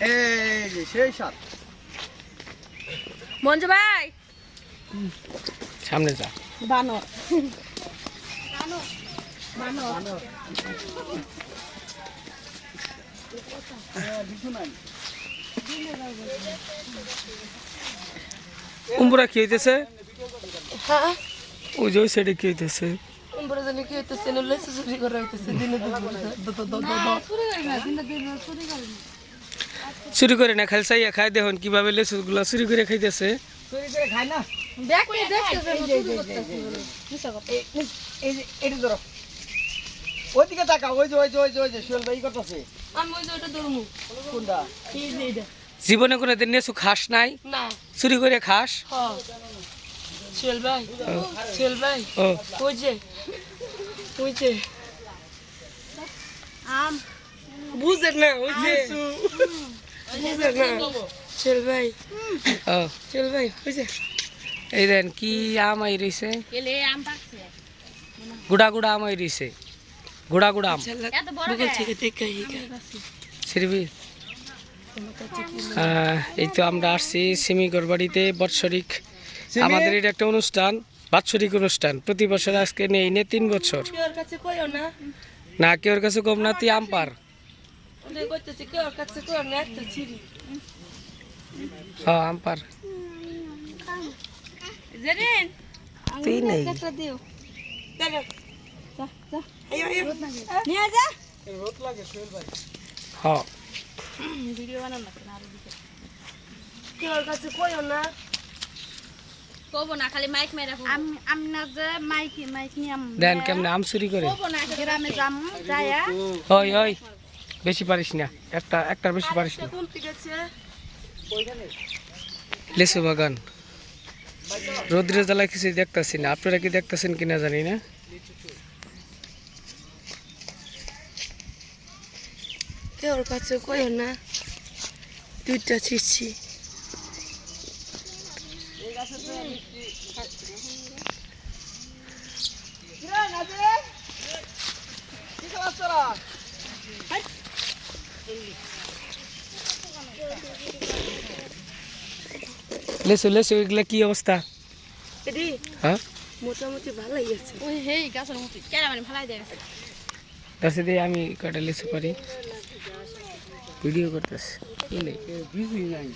এই যে সেই সাত মঞ্জু ভাই। সামনে যা। বানর। বানর উম্বরা কি হইতেছে? হ্যাঁ? ওই যে সাইডে কি হইতেছে? উম্বরে জানি কি হইতেছে নলে চুরি করে হইতেছে দিনে দুপুরে চুরি করে না খালি চাইয়া খাই দেখুন কীভাবে লেচু গুলা চুরি করে খাইতেছে। চুরি করে খায় না? দেখতে দেখতে এই এই যে এটা ধরো। ওইদিকে তাকা ওই যে ওই যে ওই যে ওই যে শুয়েল ভাই করতেছে। আমি ওই যে ওটা ধরমু কোনটা? এই যে এটা জীবনে কোনো দিন নেচু খাস নাই? না। চুরি করে খাস? হ। ভাই চল ভাই ওই যে ওই যে। আম বুঝে না ওই যে। বুঝে না চল ভাই। ও। চল ভাই ওই এই দেন কি আম আই রইছে এলে আম পাকছে? গুড়া গুড়া আম আই রইছে গুড়া আম। আহ, এই তো আমরা আসছি সিমিগর বাড়িতে বৎসরিক। আমাদের এটা একটা অনুষ্ঠান বাৎসরিক অনুষ্ঠান। প্রতি বছর আজকে নেই নে তিন বছর। কেউর কাছে কইও না? না কেউর কাছে কম না তুই আম পার। ওদের কইতেছে কেউর কাছে কইও না একটা ছিড়ি হ্যাঁ আম পার তুই নেই দিও চলো যা যা আইও আইও নিয়ে যা হ্যাঁ ভিডিও বানান না কেন আরও কাছে কইও না কব না খালি মাইক মেরে আমি আমি না যে মাইক মাইক নিয়াম দেন কেমনে আম চুরি করে গ্রামে যাম যায়া ওই ওই বেশি পারিস না। একটা, একটার বেশি পারিস না। লেসু বাগান। রৌদ্রের জ্বালা কিছু দেখতেছি না। আপনারা কি দেখতেছেন কিনা জানি না। কেউ কাছে কই না। দুইটা ছিড়ছি। লেসু লেসু এগুলা কি অবস্থা? এদি হ্যাঁ? মোটামুটি ভালোই আছে। ওই হেই গাছের মতো কেন মানে ফেলাই দেয়? দাসে দিয়ে আমি কটা লেসু পারি ভিডিও করতেছি। কি নেই বিজি নাই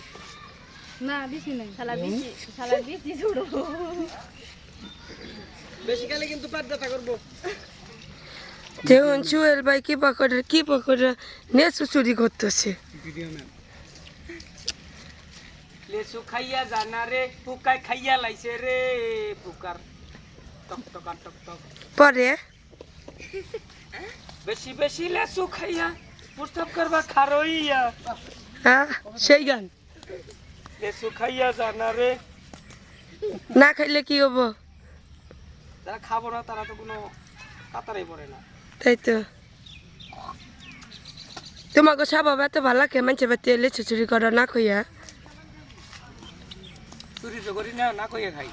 না বেশি নাই। শালা বিচি শালা বিচি ছুড়ো বেশি খালি কিন্তু ব্যথা করব। দেখুন জুয়েল ভাই কি পাকড়ে কি পাকড়ে নেচু চুরি করতেছে? Video ma'am. লেসু খাইয়া জানা রে পুকাই খাইয়া লাইছে রে পুকার টক টক টক টক পরে বেশি বেশি লেসু খাইয়া প্রস্তাব করবা খারইয়া হ্যাঁ সেই গান লেসু খাইয়া জানা রে না খাইলে কি হব যারা খাব না তারা তো কোনো কাতারেই পড়ে না তাই তো তোমাকে স্বভাব এত ভালো লাগে মানুষের বাড়িতে লেচু চুরি করো না কইয়া চুরি তো করি না না কইয়া খাই।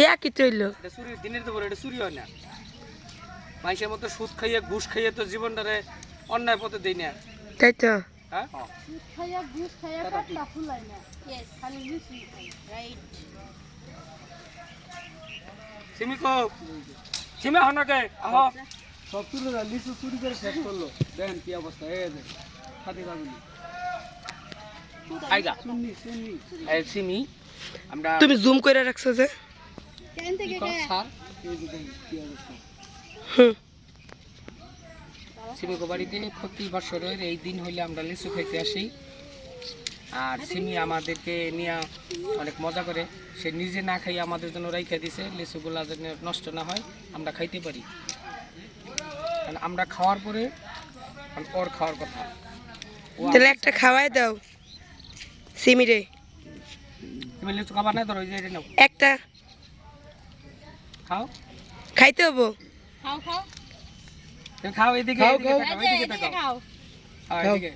এই একই তৈল এটা চুরি দিনের তো বলে এটা চুরি হয় না। মানুষের মতো সুদ খাইয়ে ঘুষ খাইয়ে তো জীবনটারে অন্যায় পথে দেই না। তাই তো। হ্যাঁ? খাইয়া ঘুষ খাইয়া কাটটা ফুলাই না? খালি বেশি রাইট সিমি কো সিমি হনকে আহ। সব চুরি লিচু চুরি করে শেষ করল। দেখেন কি অবস্থা এই দেখ খাতে পাবেন আইগা। শুননি সিমি তুমি জুম করে রাখছো যে? বাড়িতে প্রতি বছরের এই দিন হইলে আমরা লিচু খাইতে আসি। আর সিমি আমাদেরকে নিয়ে অনেক মজা করে। সে নিজে না খাই আমাদের জন্য রাইখা দিছে লিচুগুলা যেন নষ্ট না হয় আমরা খাইতে পারি। কারণ আমরা খাওয়ার পরে ওর খাওয়ার কথা। তাহলে একটা খাওয়াই দাও। সিমিরে তুমি লিচু খাবার না ধরো ওই যে এটা নাও। একটা। খাও। খাইতে হব। খাও খাও। তুমি খাও এদিকে খাও, খাও। এদিকে খাও। এদিকে।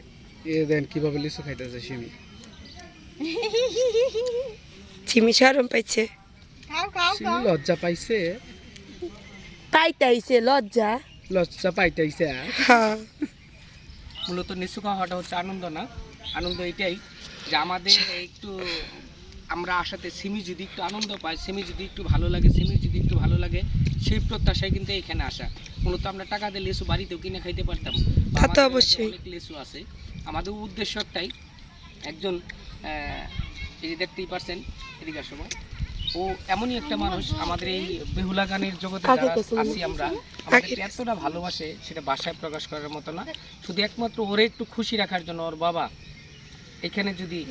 এ দেন কীভাবে লিচু খাইতেছে সিমি সিমি সরম পাইছে। খাও খাও সিমি লজ্জা পাইছে। পাইতাইছে লজ্জা। লজ্জা পাইতেছে হ্যাঁ। মূলত নিচু খাওয়াটা হচ্ছে আনন্দ না? আনন্দ এটাই যে আমাদের একটু আমরা আসাতে সিমি যদি একটু আনন্দ পাই সিমি যদি একটু ভালো লাগে সিমি যদি একটু ভালো লাগে সেই প্রত্যাশায় কিন্তু এখানে আসা। মূলত আমরা টাকা দিয়ে লেসু বাড়িতেও কিনে খাইতে পারতাম। তা অবশ্যই। অনেক লেসু আছে। আমাদের উদ্দেশ্য একটাই একজন এই যে দেখতেই পারছেন এদিকে সময় ও এমনই একটা মানুষ আমাদের এই বেহুলা গানের জগতে যারা আছি আমরা আমাদের এতটা ভালোবাসে সেটা বাসায় প্রকাশ করার মতো না। শুধু একমাত্র ওরে একটু খুশি রাখার জন্য ওর বাবা এখানে যদি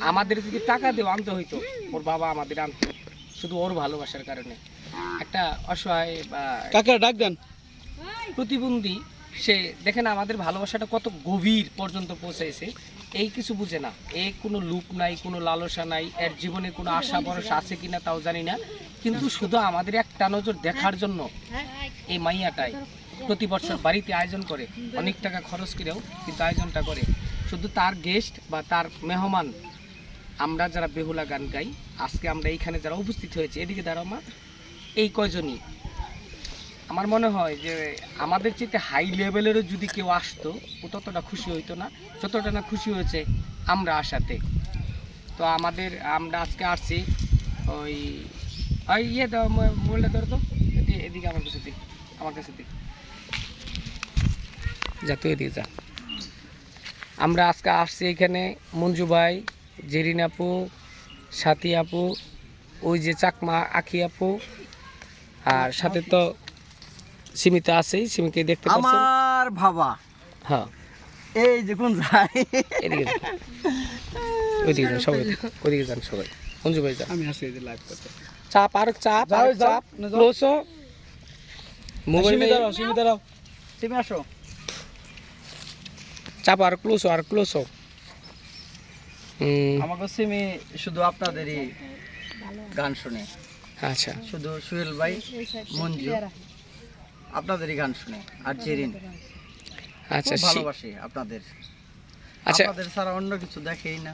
আমাদের যদি টাকা দিয়ে আনতে হইতো ওর বাবা আমাদের আনতো। শুধু ওর ভালোবাসার কারণে। একটা অসহায় বা কাকা ডাক দেন। প্রতিবন্ধী সে দেখেন আমাদের ভালোবাসাটা কত গভীর পর্যন্ত পৌঁছাইছে এই কিছু বুঝে না। এ কোনো লুক নাই কোনো লালসা নাই এর জীবনে কোনো আশা ভরসা আছে কিনা তাও জানি না। কিন্তু শুধু আমাদের একটা নজর দেখার জন্য এই মাইয়াটাই প্রতি বছর বাড়িতে আয়োজন করে। অনেক টাকা খরচ করেও কিন্তু আয়োজনটা করে। শুধু তার গেস্ট বা তার মেহমান আমরা যারা বেহুলা গান গাই, আজকে আমরা এইখানে যারা উপস্থিত হয়েছে, এদিকে দাঁড়াও মা। এই কয়জনই? আমার মনে হয় যে আমাদের চেয়ে হাই লেভেলেরও যদি কেউ আসতো, ও ততটা খুশি হইতো না। যতটা না খুশি হয়েছে আমরা আসাতে তো আমাদের, আমরা আজকে আসছি ওই ওই ইয়ে মোবাইলটা ধরো তো। এদিকে আমার কাছে দিক আমার কাছে দিক যা, তুই এদিকে যা। আমরা আজকে আসছি এখানে মঞ্জু ভাই জেরিন আপু সাথী আপু ওই যে চাকমা আখি আপু আর সাথে তো সীমিতা আছেই সীমিকে দেখতে পাচ্ছেন। আমার ভাবা হ্যাঁ। এই যে কোন যায় এদিকে ওইদিকে যান সবাই। ওইদিকে যান সবাই। মঞ্জু ভাই যান। আমি আসি এই লাইভ করতে। চাপ আর চাপ আর চাপ। ক্লোজ মোবাইল আসো। চাপ আর ক্লোজ আর ক্লোজ হুম। আমাকে সিমি শুধু আপনাদেরই গান শুনে। আচ্ছা। শুধু সুহেল ভাই মঞ্জু আপনাদেরই গান শুনে আর জেরিন। আচ্ছা ভালোবাসি আপনাদের। আচ্ছা। আপনাদের ছাড়া অন্য কিছু দেখেই না।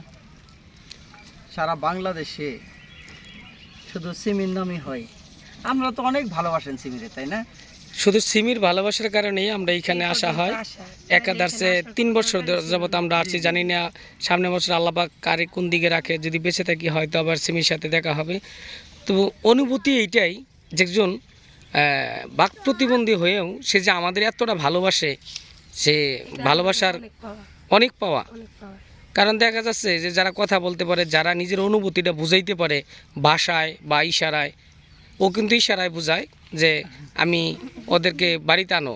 সারা বাংলাদেশে শুধু সিমির নামই হয়। আমরা তো অনেক ভালোবাসেন সিমিরে তাই না? শুধু সিমির ভালোবাসার কারণেই আমরা এখানে আসা হয়। একাদার্সে তিন বছর যাবত আমরা আসছি জানি না সামনে বছর আল্লাপাক কারে কোন দিকে রাখে যদি বেঁচে থাকি হয়তো আবার সিমির সাথে দেখা হবে। তো অনুভূতি এইটাই যে একজন বাক প্রতিবন্ধী হয়েও সে যে আমাদের এতটা ভালোবাসে সে ভালোবাসার অনেক পাওয়া। কারণ দেখা যাচ্ছে যে যারা কথা বলতে পারে যারা নিজের অনুভূতিটা বুঝাইতে পারে ভাষায় বা ইশারায় ও কিন্তু ইশারায় বুঝায়। যে আমি ওদেরকে বাড়িতে আনো।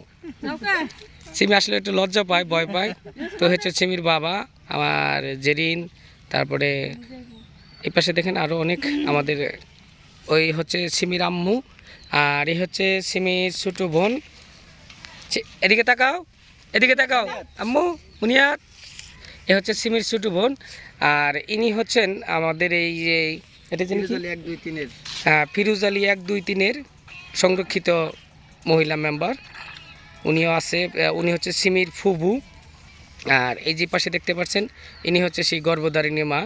সিমি আসলে একটু লজ্জা পায় ভয় পায়। তো হচ্ছে সিমির বাবা আমার জেরিন তারপরে এই পাশে দেখেন আরও অনেক আমাদের ওই হচ্ছে সিমির আম্মু আর এই হচ্ছে সিমির ছোটো বোন। এদিকে তাকাও এদিকে তাকাও। আম্মু মুনিয়াত। এ হচ্ছে সিমির ছোটো বোন আর ইনি হচ্ছেন আমাদের এই যে এটা ফিরোজ আলী এক দুই তিনের। সংরক্ষিত মহিলা মেম্বার। উনিও আছে উনি হচ্ছে সিমির ফুবু। আর এই যে পাশে দেখতে পাচ্ছেন, ইনি হচ্ছে সেই গর্ভধারিণী মা,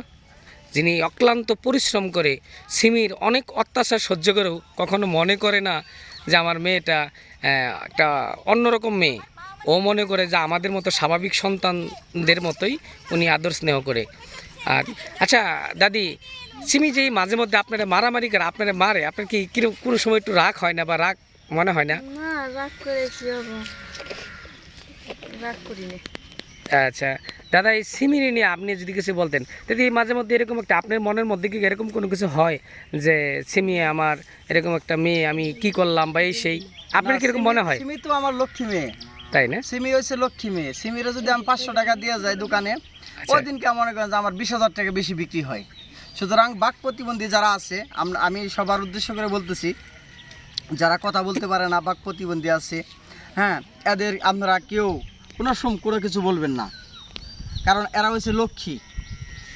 যিনি অক্লান্ত পরিশ্রম করে সিমির অনেক অত্যাচার সহ্য করেও কখনো মনে করে না যে আমার মেয়েটা একটা অন্যরকম মেয়ে। ও মনে করে যে আমাদের মতো স্বাভাবিক সন্তানদের মতোই উনি আদর স্নেহ করে। আর আচ্ছা দাদি সিমি যেই মাঝে মধ্যে আপনারা মারামারি করে আপনারা মারে আপনার কি কীরকম কোনো সময় একটু রাগ হয় না বা রাগ মনে হয় না? না রাগ করে কি রাগ করি না আচ্ছা দাদা এই সিমিরি নিয়ে আপনি যদি কিছু বলতেন। দিদি মাঝে মধ্যে এরকম একটা আপনার মনের মধ্যে কি এরকম কোনো কিছু হয় যে সিমি আমার এরকম একটা মেয়ে আমি কি করলাম বা এই সেই? আপনার কীরকম মনে হয়? সিমি তো আমার লক্ষ্মী মেয়ে। তাই না? সিমি হয়েছে লক্ষ্মী মেয়ে। সিমিরে যদি আমি পাঁচশো টাকা দিয়ে যাই দোকানে আচ্ছা। ওই দিনকে মনে করেন যে আমার বিশ হাজার টাকা বেশি বিক্রি হয়। সুতরাং বাক প্রতিবন্ধী যারা আছে আম- সবার উদ্দেশ্য করে বলতেছি, যারা কথা বলতে পারে না, বাক প্রতিবন্ধী আছে হ্যাঁ এদের আপনারা কেউ কোনো সম কোনো কিছু বলবেন না। কারণ এরা হচ্ছে লক্ষ্মী।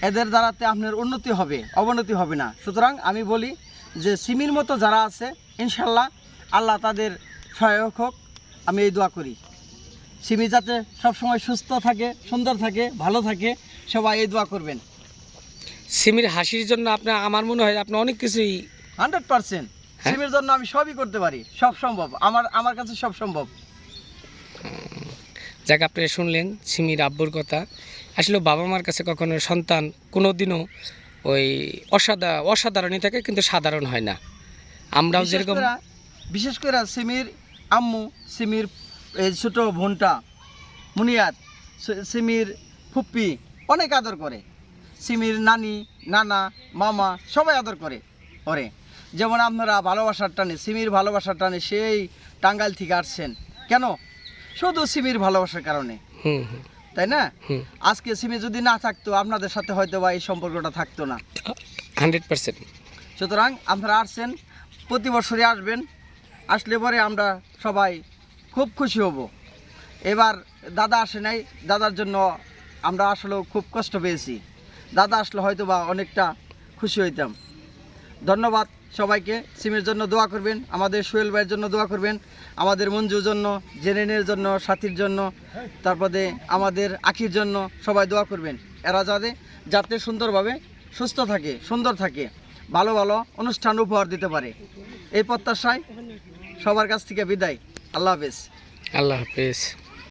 এদের দ্বারাতে আপনার উন্নতি হবে, অবনতি হবে না। সুতরাং আমি বলি যে সিমির মতো যারা আছে, ইনশাল্লাহ আল্লাহ তাদের সহায়ক হোক, আমি এই দোয়া করি। সিমি যাতে সবসময় সুস্থ থাকে, সুন্দর থাকে, ভালো থাকে, সবাই এই দোয়া করবেন। সিমির হাসির জন্য আপনার আমার মনে হয় আপনি অনেক কিছুই হান্ড্রেড পার্সেন্ট। হ্যাঁ? সিমির জন্য আমি সবই করতে পারি। সব সম্ভব। আমার আমার কাছে সব সম্ভব। যাক আপনি শুনলেন সিমির আব্বুর কথা। আসলে বাবা মার কাছে কখনো সন্তান কোনো দিনও ওই অসাধা অসাধারণই থাকে কিন্তু সাধারণ হয় না। আমরাও যেরকম বিশেষ করে সিমির আম্মু সিমির এই ছোট বোনটা মুনিয়াত সিমির ফুপ্পি অনেক আদর করে। সিমির নানি নানা মামা সবাই আদর করে ওরে। যেমন আপনারা ভালোবাসার টানে সিমির ভালোবাসার টানে সেই টাঙ্গাইল থেকে আসছেন। কেন? শুধু সিমির ভালোবাসার কারণে। তাই না? আজকে সিমি যদি না থাকতো আপনাদের সাথে হয়তো বা এই সম্পর্কটা থাকতো না। Hundred percent. সুতরাং আপনারা আসছেন প্রতি বছরই আসবেন। আসলে পরে আমরা সবাই খুব খুশি হব। এবার দাদা আসে নাই দাদার জন্য আমরা আসলেও খুব কষ্ট পেয়েছি। দাদা আসলে হয়তো বা অনেকটা খুশি হইতাম। ধন্যবাদ সবাইকে, সিমের জন্য দোয়া করবেন, আমাদের সোহেল ভাইয়ের জন্য দোয়া করবেন, আমাদের মঞ্জুর জন্য, জেনেনের জন্য, সাথীর জন্য, তারপরে আমাদের আখির জন্য সবাই দোয়া করবেন। এরা যাতে যাতে সুন্দরভাবে সুস্থ থাকে, সুন্দর থাকে, ভালো ভালো অনুষ্ঠান উপহার দিতে পারে। এই প্রত্যাশায় সবার কাছ থেকে বিদায়। আল্লাহ হাফেজ। আল্লাহ হাফেজ।